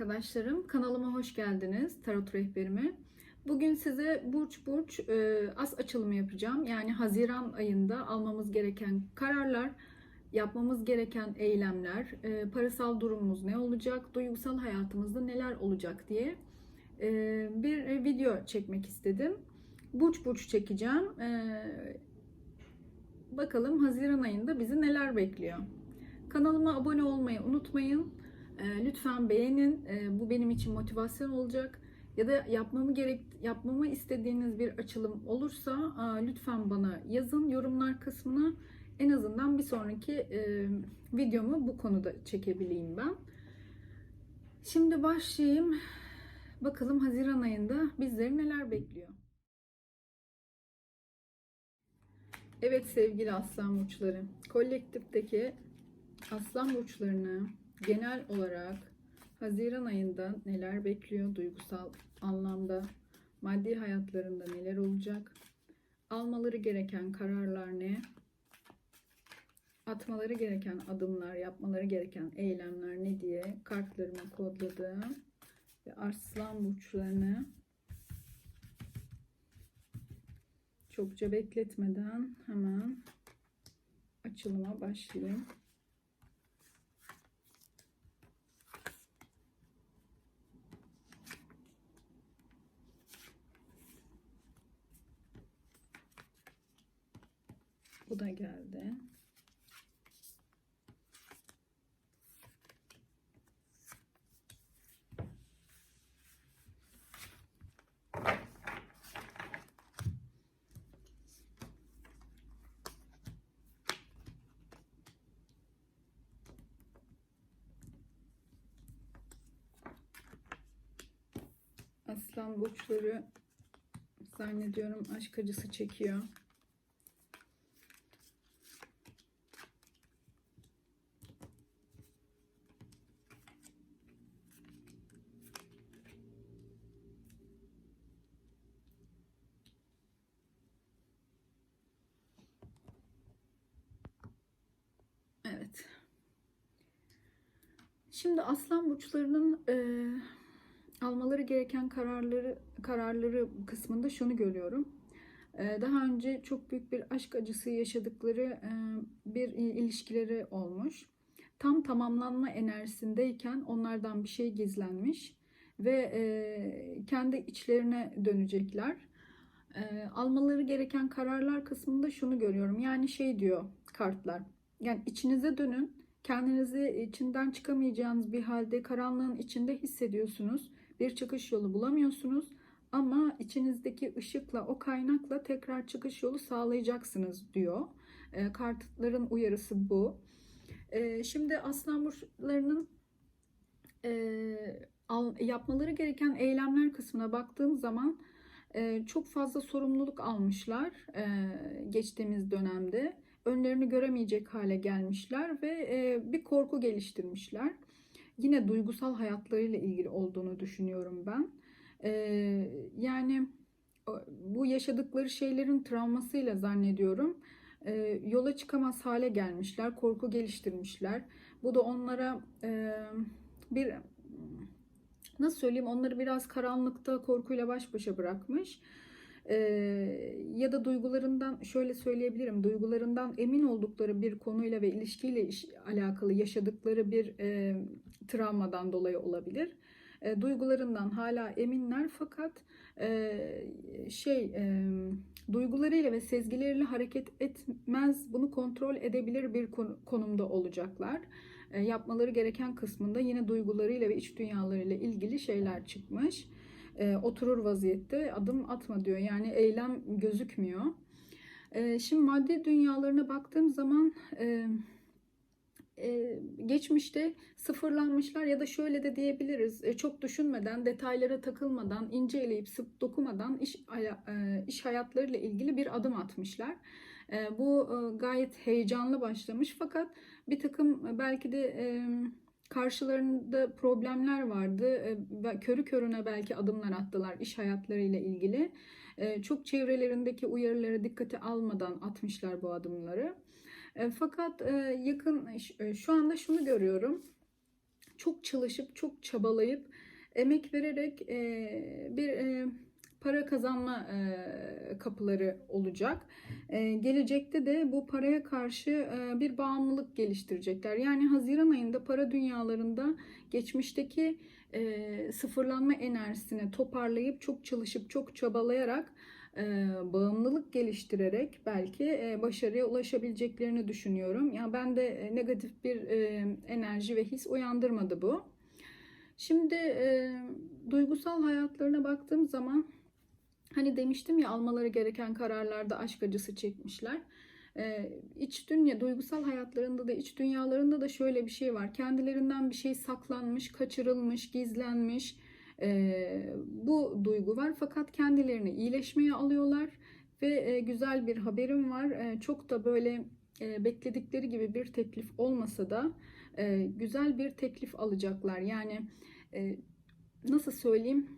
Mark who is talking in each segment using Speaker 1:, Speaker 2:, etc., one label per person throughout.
Speaker 1: arkadaşlarım. Kanalıma hoş geldiniz. Tarot rehberime. Bugün size burç burç e, as açılımı yapacağım. Yani Haziran ayında almamız gereken kararlar, yapmamız gereken eylemler, e, parasal durumumuz ne olacak, duygusal hayatımızda neler olacak diye e, bir video çekmek istedim. Burç burç çekeceğim. E, bakalım Haziran ayında bizi neler bekliyor. Kanalıma abone olmayı unutmayın. E, lütfen beğenin. E, bu benim için motivasyon olacak. Ya da yapmamı gerek yapmamı istediğiniz bir açılım olursa lütfen bana yazın yorumlar kısmına. En azından bir sonraki e, videomu bu konuda çekebileyim ben. Şimdi başlayayım. Bakalım Haziran ayında bizleri neler bekliyor. Evet sevgili aslan burçları. Kolektifteki aslan burçlarını genel olarak Haziran ayında neler bekliyor duygusal anlamda, maddi hayatlarında neler olacak, almaları gereken kararlar ne, atmaları gereken adımlar, yapmaları gereken eylemler ne diye kartlarıma kodladım. Ve aslan burçlarını çokça bekletmeden hemen açılıma başlayayım. Bu da geldi. Aslan burçları zannediyorum aşk acısı çekiyor. Evet. Şimdi aslan burçlarının e, almaları gereken kararları kararları kısmında şunu görüyorum. E, daha önce çok büyük bir aşk acısı yaşadıkları e, bir ilişkileri olmuş. Tam tamamlanma enerjisindeyken onlardan bir şey gizlenmiş ve e, kendi içlerine dönecekler. E, almaları gereken kararlar kısmında şunu görüyorum. Yani şey diyor kartlar. Yani içinize dönün. Kendinizi içinden çıkamayacağınız bir halde karanlığın içinde hissediyorsunuz. Bir çıkış yolu bulamıyorsunuz. Ama içinizdeki ışıkla, o kaynakla tekrar çıkış yolu sağlayacaksınız diyor. E, kartların uyarısı bu. E, şimdi aslan burçlarının e, al, yapmaları gereken eylemler kısmına baktığım zaman e, çok fazla sorumluluk almışlar e, geçtiğimiz dönemde önlerini göremeyecek hale gelmişler ve e, bir korku geliştirmişler. Yine duygusal hayatlarıyla ilgili olduğunu düşünüyorum ben. E, yani bu yaşadıkları şeylerin travmasıyla zannediyorum e, yola çıkamaz hale gelmişler, korku geliştirmişler. Bu da onlara bir nasıl söyleyeyim onları biraz karanlıkta korkuyla baş başa bırakmış e, ya da duygularından şöyle söyleyebilirim duygularından emin oldukları bir konuyla ve ilişkiyle iş, alakalı yaşadıkları bir e, travmadan dolayı olabilir. E, duygularından hala eminler fakat e, şey e, duygularıyla ve sezgileriyle hareket etmez bunu kontrol edebilir bir konumda olacaklar. E, yapmaları gereken kısmında yine duygularıyla ve iç dünyalarıyla ilgili şeyler çıkmış e, oturur vaziyette adım atma diyor. Yani eylem gözükmüyor. E, şimdi maddi dünyalarına baktığım zaman e, e, geçmişte sıfırlanmışlar ya da şöyle de diyebiliriz. E, çok düşünmeden, detaylara takılmadan, ince eleyip dokumadan iş, e, iş hayatlarıyla ilgili bir adım atmışlar. E, bu e, gayet heyecanlı başlamış fakat bir takım belki de... E, karşılarında problemler vardı e, ve körü körüne belki adımlar attılar iş hayatlarıyla ilgili. E, çok çevrelerindeki uyarıları dikkate almadan atmışlar bu adımları. E, fakat yakın şu anda şunu görüyorum. çok çalışıp çok çabalayıp emek vererek e, bir e, para kazanma e, kapıları olacak. E, gelecekte de bu paraya karşı e, bir bağımlılık geliştirecekler. Yani Haziran ayında para dünyalarında geçmişteki e, sıfırlanma enerjisini toparlayıp çok çalışıp çok çabalayarak e, bağımlılık geliştirerek belki e, başarıya ulaşabileceklerini düşünüyorum. Ya ben de e, negatif bir e, enerji ve his uyandırmadı bu. Şimdi e, duygusal hayatlarına baktığım zaman hani demiştim ya almaları gereken kararlarda aşk acısı çekmişler. E, iç dünya, duygusal hayatlarında da iç dünyalarında da şöyle bir şey var. Kendilerinden bir şey saklanmış, kaçırılmış, gizlenmiş. E, bu duygu var fakat kendilerini iyileşmeye alıyorlar ve e, güzel bir haberim var. E, çok da böyle e, bekledikleri gibi bir teklif olmasa da e, güzel bir teklif alacaklar. Yani e, nasıl söyleyeyim?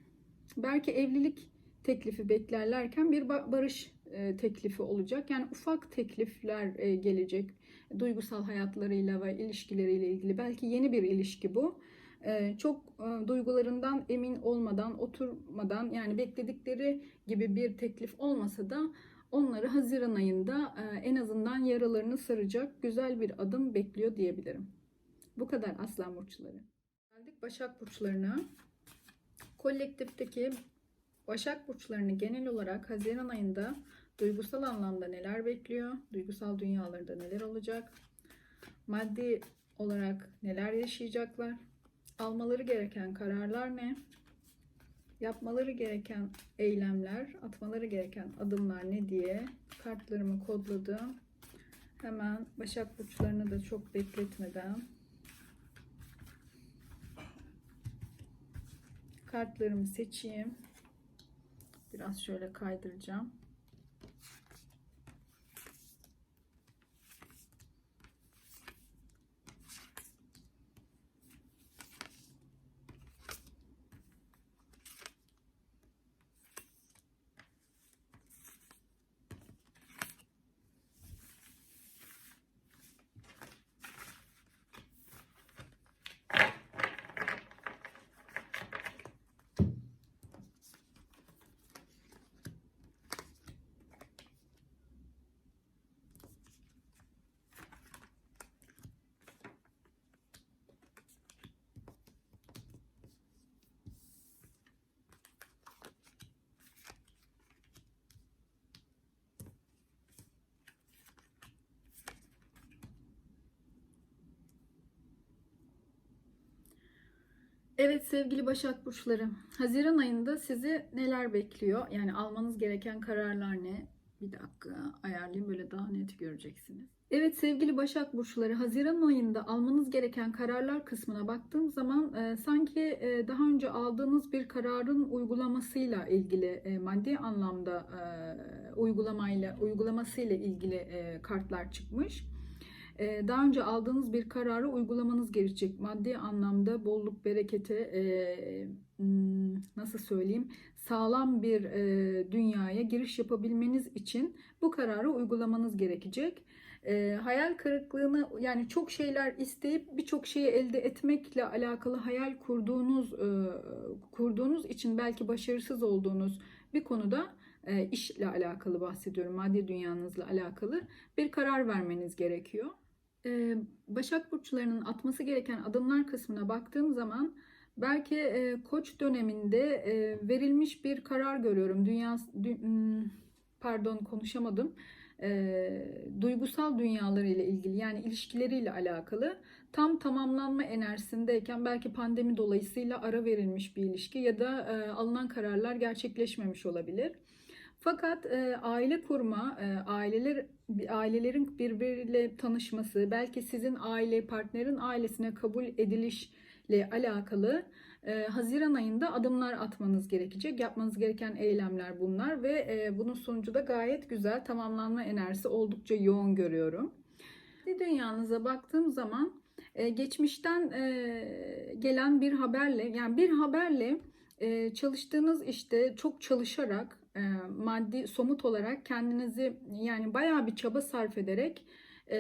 Speaker 1: Belki evlilik teklifi beklerlerken bir ba- barış e, teklifi olacak. Yani ufak teklifler e, gelecek duygusal hayatlarıyla ve ilişkileriyle ilgili. Belki yeni bir ilişki bu. E, çok duygularından emin olmadan, oturmadan yani bekledikleri gibi bir teklif olmasa da onları Haziran ayında en azından yaralarını saracak güzel bir adım bekliyor diyebilirim. Bu kadar aslan burçları. Geldik Başak burçlarına. Kolektifteki Başak burçlarını genel olarak Haziran ayında duygusal anlamda neler bekliyor? Duygusal dünyalarında neler olacak? Maddi olarak neler yaşayacaklar? Almaları gereken kararlar ne? Yapmaları gereken eylemler, atmaları gereken adımlar ne diye kartlarımı kodladım. Hemen Başak burçlarını da çok bekletmeden kartlarımı seçeyim. Biraz şöyle kaydıracağım. Evet sevgili Başak Burçları, Haziran ayında sizi neler bekliyor? Yani almanız gereken kararlar ne? Bir dakika ayarlayayım böyle daha net göreceksiniz. Evet sevgili Başak Burçları, Haziran ayında almanız gereken kararlar kısmına baktığım zaman e, sanki e, daha önce aldığınız bir kararın uygulamasıyla ilgili e, maddi anlamda e, uygulamayla uygulamasıyla ilgili e, kartlar çıkmış. Ee, daha önce aldığınız bir kararı uygulamanız gerekecek. Maddi anlamda bolluk, berekete, e, hmm, nasıl söyleyeyim, sağlam bir e, dünyaya giriş yapabilmeniz için bu kararı uygulamanız gerekecek. E, hayal kırıklığını yani çok şeyler isteyip birçok şeyi elde etmekle alakalı hayal kurduğunuz kurduğunuz için belki başarısız olduğunuz bir konuda işle alakalı bahsediyorum. Maddi dünyanızla alakalı bir karar vermeniz gerekiyor. Başak Burçlarının atması gereken adımlar kısmına baktığım zaman belki koç döneminde verilmiş bir karar görüyorum. Dünya, hmm, pardon konuşamadım. Duygusal dünyalarıyla ilgili yani ilişkileriyle alakalı tam tamamlanma enerjisindeyken belki pandemi dolayısıyla ara verilmiş bir ilişki ya da alınan kararlar gerçekleşmemiş olabilir. Fakat e, aile kurma, e, aileler ailelerin birbiriyle tanışması, belki sizin aile partnerin ailesine kabul edilişle alakalı e, Haziran ayında adımlar atmanız gerekecek. Yapmanız gereken eylemler bunlar ve e, bunun sonucu da gayet güzel. Tamamlanma enerjisi oldukça yoğun görüyorum. Dünyanıza baktığım zaman e, geçmişten e, gelen bir haberle, yani bir haberle e, çalıştığınız işte çok çalışarak e, maddi somut olarak kendinizi yani bayağı bir çaba sarf ederek e,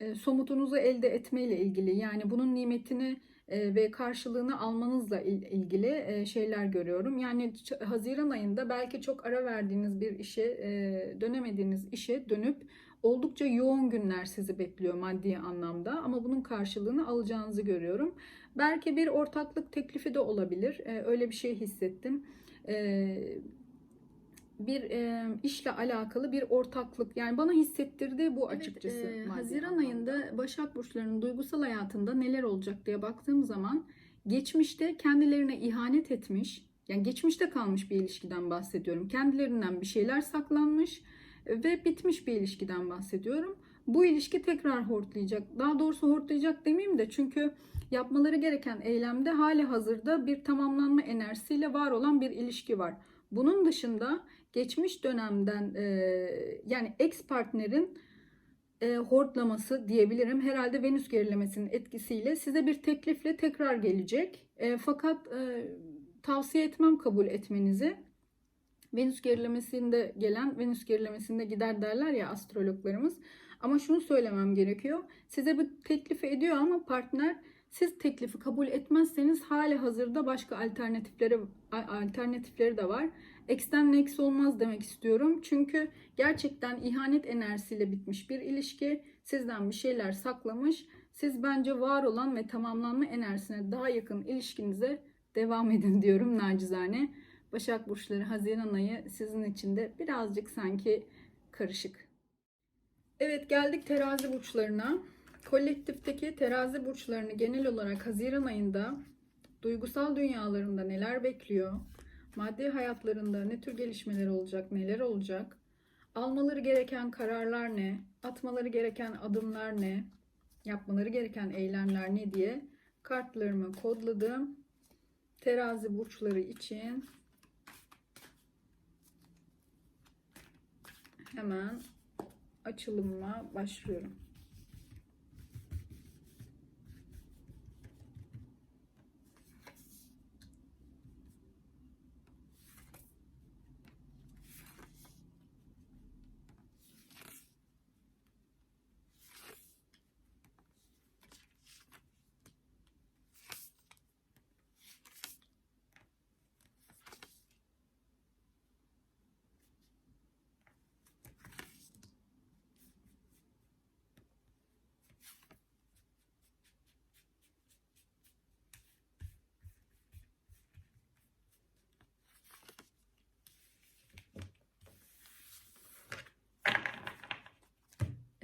Speaker 1: e, somutunuzu elde etmeyle ilgili yani bunun nimetini
Speaker 2: e, ve karşılığını almanızla il- ilgili e, şeyler görüyorum. Yani Haziran ayında belki çok ara verdiğiniz bir işe, e, dönemediğiniz işe dönüp oldukça yoğun günler sizi bekliyor maddi anlamda ama bunun karşılığını alacağınızı görüyorum. Belki bir ortaklık teklifi de olabilir. E, öyle bir şey hissettim. E, bir e, işle alakalı bir ortaklık yani bana hissettirdi bu açıkçası.
Speaker 1: e,
Speaker 2: maddi
Speaker 1: Haziran
Speaker 2: anlamda.
Speaker 1: ayında Başak Burçları'nın duygusal hayatında neler olacak diye baktığım zaman geçmişte kendilerine ihanet etmiş, yani geçmişte kalmış bir ilişkiden bahsediyorum. Kendilerinden bir şeyler saklanmış ve bitmiş bir ilişkiden bahsediyorum. Bu ilişki tekrar hortlayacak. Daha doğrusu hortlayacak demeyeyim de çünkü yapmaları gereken eylemde hali hazırda bir tamamlanma enerjisiyle var olan bir ilişki var. Bunun dışında geçmiş dönemden e, yani ex partnerin e, hortlaması diyebilirim. Herhalde Venüs gerilemesinin etkisiyle size bir teklifle tekrar gelecek. E, fakat e, tavsiye etmem kabul etmenizi. Venüs gerilemesinde gelen Venüs gerilemesinde gider derler ya astrologlarımız. Ama şunu söylemem gerekiyor. Size bu teklifi ediyor ama partner siz teklifi kabul etmezseniz hali hazırda başka alternatifleri alternatifleri de var. X'ten next olmaz demek istiyorum. Çünkü gerçekten ihanet enerjisiyle bitmiş bir ilişki. Sizden bir şeyler saklamış. Siz bence var olan ve tamamlanma enerjisine daha yakın ilişkinize devam edin diyorum nacizane. Başak Burçları Haziran ayı sizin için de birazcık sanki karışık. Evet geldik terazi burçlarına. Kolektifteki terazi burçlarını genel olarak Haziran ayında duygusal dünyalarında neler bekliyor? Maddi hayatlarında ne tür gelişmeler olacak, neler olacak? Almaları gereken kararlar ne? Atmaları gereken adımlar ne? Yapmaları gereken eylemler ne diye kartlarımı kodladım. Terazi burçları için hemen açılımıma başlıyorum.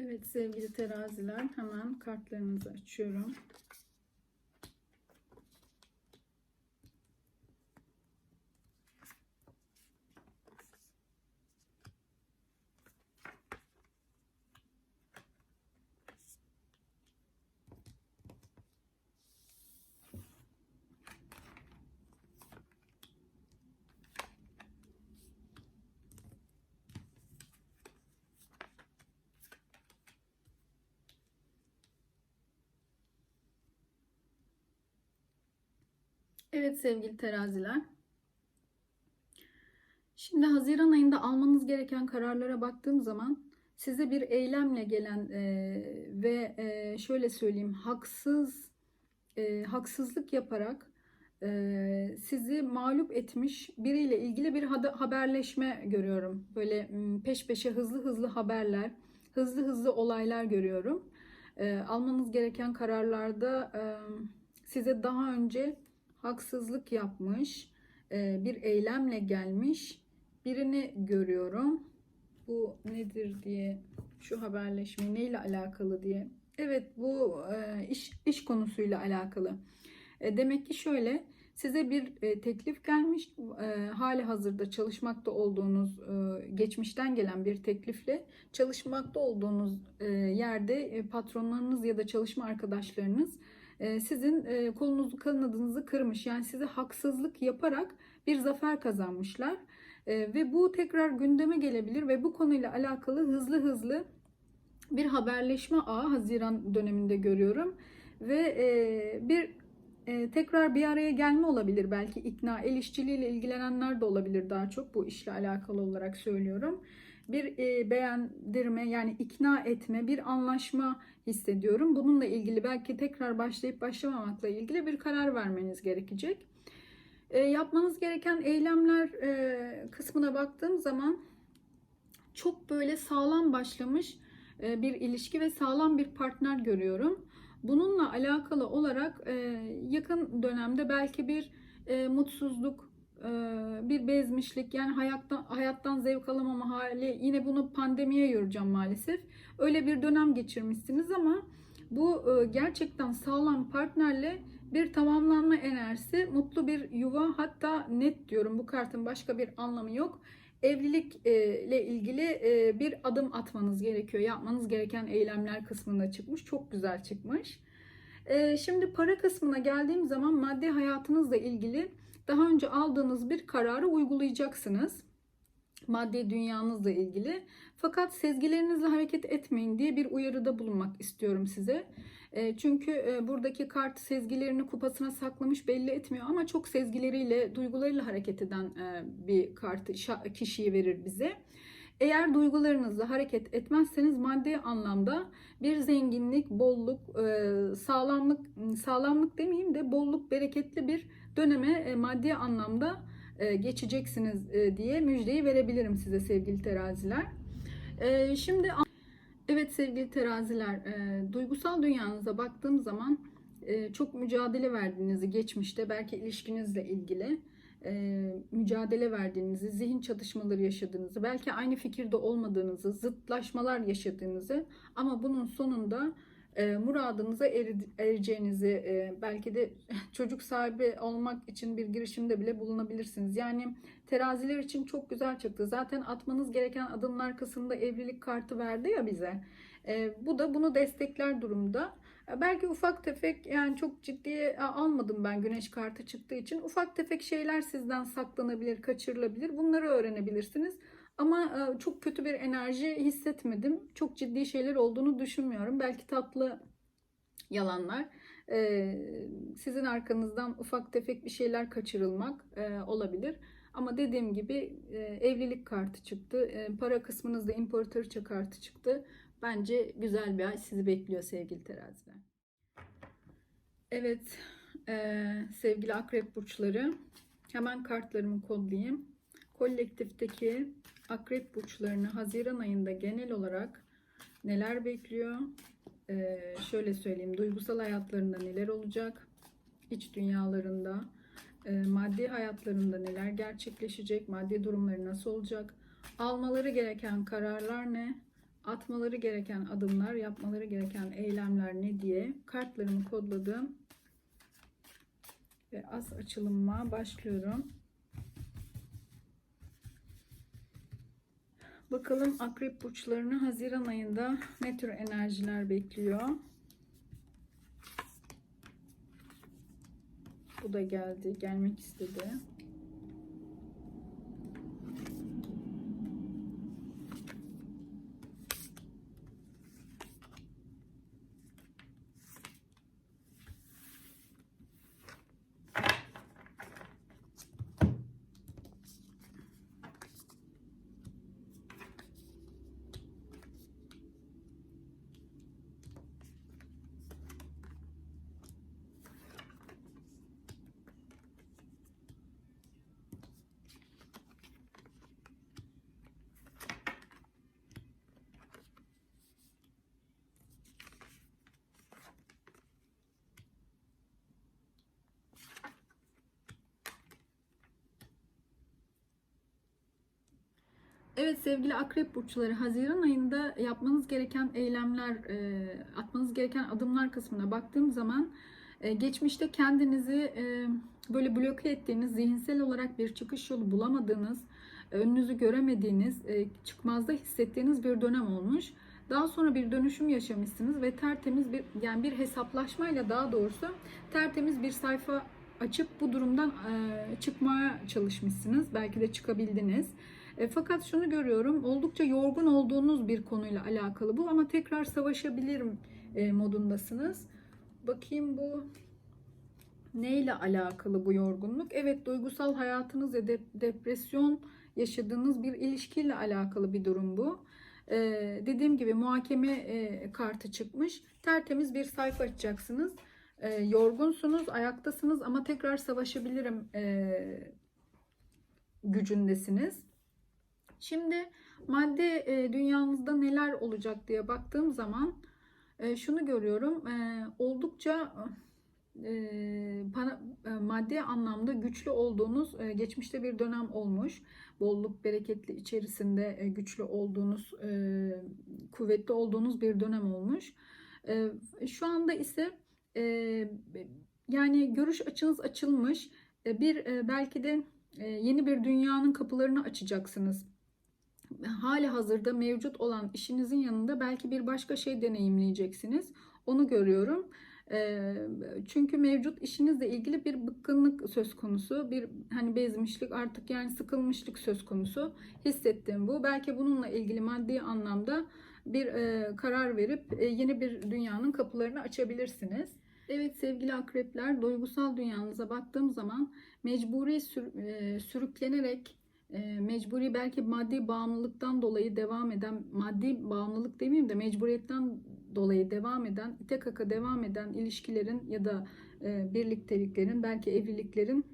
Speaker 1: Evet sevgili teraziler hemen kartlarınızı açıyorum. Evet sevgili teraziler. Şimdi Haziran ayında almanız gereken kararlara baktığım zaman size bir eylemle gelen e, ve e, şöyle söyleyeyim haksız e, haksızlık yaparak e, sizi mağlup etmiş biriyle ilgili bir haberleşme görüyorum. Böyle peş peşe hızlı hızlı haberler, hızlı hızlı olaylar görüyorum. E, almanız gereken kararlarda e, size daha önce haksızlık yapmış, e, bir eylemle gelmiş birini görüyorum. Bu nedir diye şu haberleşme neyle alakalı diye. Evet bu e, iş iş konusuyla alakalı. E, Demek ki şöyle size bir teklif gelmiş hali hazırda çalışmakta olduğunuz geçmişten gelen bir teklifle çalışmakta olduğunuz yerde patronlarınız ya da çalışma arkadaşlarınız sizin e, kolunuzu kanadınızı kırmış. Yani size haksızlık yaparak bir zafer kazanmışlar. E, ve bu tekrar gündeme gelebilir ve bu konuyla alakalı hızlı hızlı bir haberleşme ağı Haziran döneminde görüyorum. Ve e, bir e, tekrar bir araya gelme olabilir belki. İkna el işçiliğiyle ilgilenenler de olabilir daha çok bu işle alakalı olarak söylüyorum bir e, beğendirme yani ikna etme bir anlaşma hissediyorum. Bununla ilgili belki tekrar başlayıp başlamamakla ilgili bir karar vermeniz gerekecek. E, yapmanız gereken eylemler e, kısmına baktığım zaman çok böyle sağlam başlamış bir ilişki ve sağlam bir partner görüyorum. Bununla alakalı olarak yakın dönemde belki bir mutsuzluk, bir bezmişlik yani hayattan hayattan zevk alamama hali yine bunu pandemiye yoracağım maalesef. Öyle bir dönem geçirmişsiniz ama bu gerçekten sağlam partnerle bir tamamlanma enerjisi, mutlu bir yuva hatta net diyorum bu kartın başka bir anlamı yok. Evlilik e, ile ilgili bir adım atmanız gerekiyor. Yapmanız gereken eylemler kısmında çıkmış. Çok güzel çıkmış. Şimdi para kısmına geldiğim zaman maddi hayatınızla ilgili daha önce aldığınız bir kararı uygulayacaksınız. Maddi dünyanızla ilgili. Fakat sezgilerinizle hareket etmeyin diye bir uyarıda bulunmak istiyorum size. E, Çünkü e, buradaki kart sezgilerini kupasına saklamış belli etmiyor ama çok sezgileriyle, duygularıyla hareket eden e, bir kartı kişiyi verir bize. Eğer duygularınızla hareket etmezseniz maddi anlamda bir zenginlik, bolluk, sağlamlık, sağlamlık demeyeyim de bolluk, bereketli bir döneme e, maddi anlamda e, geçeceksiniz e, diye müjdeyi verebilirim size sevgili teraziler. Şimdi Evet sevgili teraziler, duygusal dünyanıza baktığım zaman çok mücadele verdiğinizi geçmişte belki ilişkinizle ilgili mücadele verdiğinizi, zihin çatışmaları yaşadığınızı, belki aynı fikirde olmadığınızı, zıtlaşmalar yaşadığınızı ama bunun sonunda e, muradınıza eri- ereceğinizi, e, belki de çocuk sahibi olmak için bir girişimde bile bulunabilirsiniz. Yani teraziler için çok güzel çıktı. Zaten atmanız gereken adımlar kısmında evlilik kartı verdi ya bize. E, bu da bunu destekler durumda. Belki ufak tefek yani çok ciddiye almadım ben güneş kartı çıktığı için. Ufak tefek şeyler sizden saklanabilir, kaçırılabilir. Bunları öğrenebilirsiniz. Ama e, çok kötü bir enerji hissetmedim. Çok ciddi şeyler olduğunu düşünmüyorum. Belki tatlı yalanlar. e, Sizin arkanızdan ufak tefek bir şeyler kaçırılmak e, olabilir. Ama dediğim gibi evlilik kartı çıktı. Para kısmınızda imparatoriçe kartı çıktı. Bence güzel bir ay sizi bekliyor sevgili teraziler. Evet sevgili akrep burçları hemen kartlarımı kodlayayım. Kolektifteki akrep burçlarını Haziran ayında genel olarak neler bekliyor? E, şöyle söyleyeyim duygusal hayatlarında neler olacak? İç dünyalarında, e, maddi hayatlarında neler gerçekleşecek? Maddi durumları nasıl olacak? Almaları gereken kararlar ne? atmaları gereken adımlar, yapmaları gereken eylemler ne diye kartlarımı kodladım. Ve az açılıma başlıyorum. Bakalım akrep burçlarını Haziran ayında ne tür enerjiler bekliyor? Bu da geldi, gelmek istedi. Evet sevgili akrep burçları Haziran ayında yapmanız gereken eylemler, e, atmanız gereken adımlar kısmına baktığım zaman e, geçmişte kendinizi e, böyle bloke ettiğiniz, zihinsel olarak bir çıkış yolu bulamadığınız, önünüzü göremediğiniz, çıkmazda hissettiğiniz bir dönem olmuş. Daha sonra bir dönüşüm yaşamışsınız ve tertemiz bir yani bir hesaplaşmayla daha doğrusu tertemiz bir sayfa açıp bu durumdan çıkmaya çalışmışsınız. Belki de çıkabildiniz. E, fakat şunu görüyorum, oldukça yorgun olduğunuz bir konuyla alakalı bu ama tekrar savaşabilirim e, modundasınız. Bakayım bu neyle alakalı bu yorgunluk? Evet, duygusal hayatınız ya de depresyon yaşadığınız bir ilişkiyle alakalı bir durum bu. e, dediğim gibi muhakeme e, kartı çıkmış. Tertemiz bir sayfa açacaksınız. E, yorgunsunuz, ayaktasınız ama tekrar savaşabilirim e, gücündesiniz. Şimdi madde e, dünyanızda neler olacak diye baktığım zaman e, şunu görüyorum. E, oldukça e, para, e, maddi anlamda güçlü olduğunuz e, geçmişte bir dönem olmuş. Bolluk, bereketli içerisinde e, güçlü olduğunuz, e, kuvvetli olduğunuz bir dönem olmuş. E, şu anda ise e, yani görüş açınız açılmış. E, bir e, belki de e, yeni bir dünyanın kapılarını açacaksınız. Hali hazırda mevcut olan işinizin yanında belki bir başka şey deneyimleyeceksiniz. Onu görüyorum. Çünkü mevcut işinizle ilgili bir bıkkınlık söz konusu, bir hani bezmişlik artık yani sıkılmışlık söz konusu hissettiğim bu. Belki bununla ilgili maddi anlamda bir karar verip yeni bir dünyanın kapılarını açabilirsiniz. Evet sevgili akrepler, duygusal dünyanıza baktığım zaman mecburi sür- sürüklenerek mecburi belki maddi bağımlılıktan dolayı devam eden maddi bağımlılık demeyeyim de mecburiyetten dolayı devam eden ite kaka devam eden ilişkilerin ya da birlikteliklerin belki evliliklerin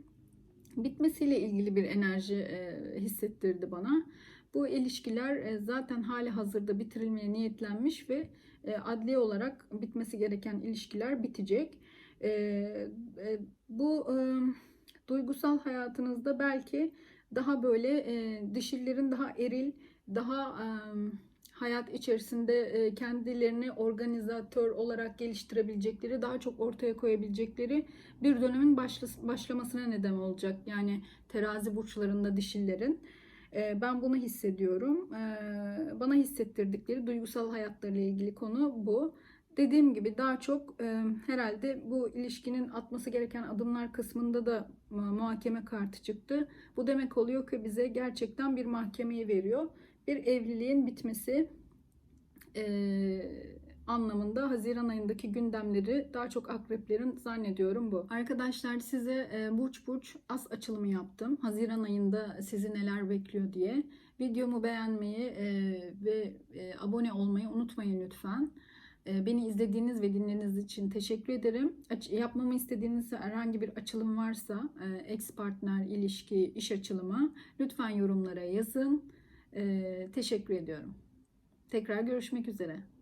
Speaker 1: bitmesiyle ilgili bir enerji hissettirdi bana. Bu ilişkiler zaten hali hazırda bitirilmeye niyetlenmiş ve adli olarak bitmesi gereken ilişkiler bitecek. Bu duygusal hayatınızda belki daha böyle e, dişillerin daha eril, daha e, hayat içerisinde e, kendilerini organizatör olarak geliştirebilecekleri, daha çok ortaya koyabilecekleri bir dönemin başla- başlamasına neden olacak. Yani terazi burçlarında dişillerin. E, ben bunu hissediyorum. E, bana hissettirdikleri duygusal hayatlarıyla ilgili konu bu. Dediğim gibi daha çok e, herhalde bu ilişkinin atması gereken adımlar kısmında da muhakeme kartı çıktı. Bu demek oluyor ki bize gerçekten bir mahkemeyi veriyor. Bir evliliğin bitmesi e, anlamında Haziran ayındaki gündemleri daha çok akreplerin zannediyorum bu. Arkadaşlar size e, burç burç as açılımı yaptım. Haziran ayında sizi neler bekliyor diye. Videomu beğenmeyi e, ve e, abone olmayı unutmayın lütfen. E, Beni izlediğiniz ve dinlediğiniz için teşekkür ederim. Yapmamı istediğiniz herhangi bir açılım varsa, e, ex partner, ilişki, iş açılımı lütfen yorumlara yazın. E, teşekkür ediyorum. Tekrar görüşmek üzere.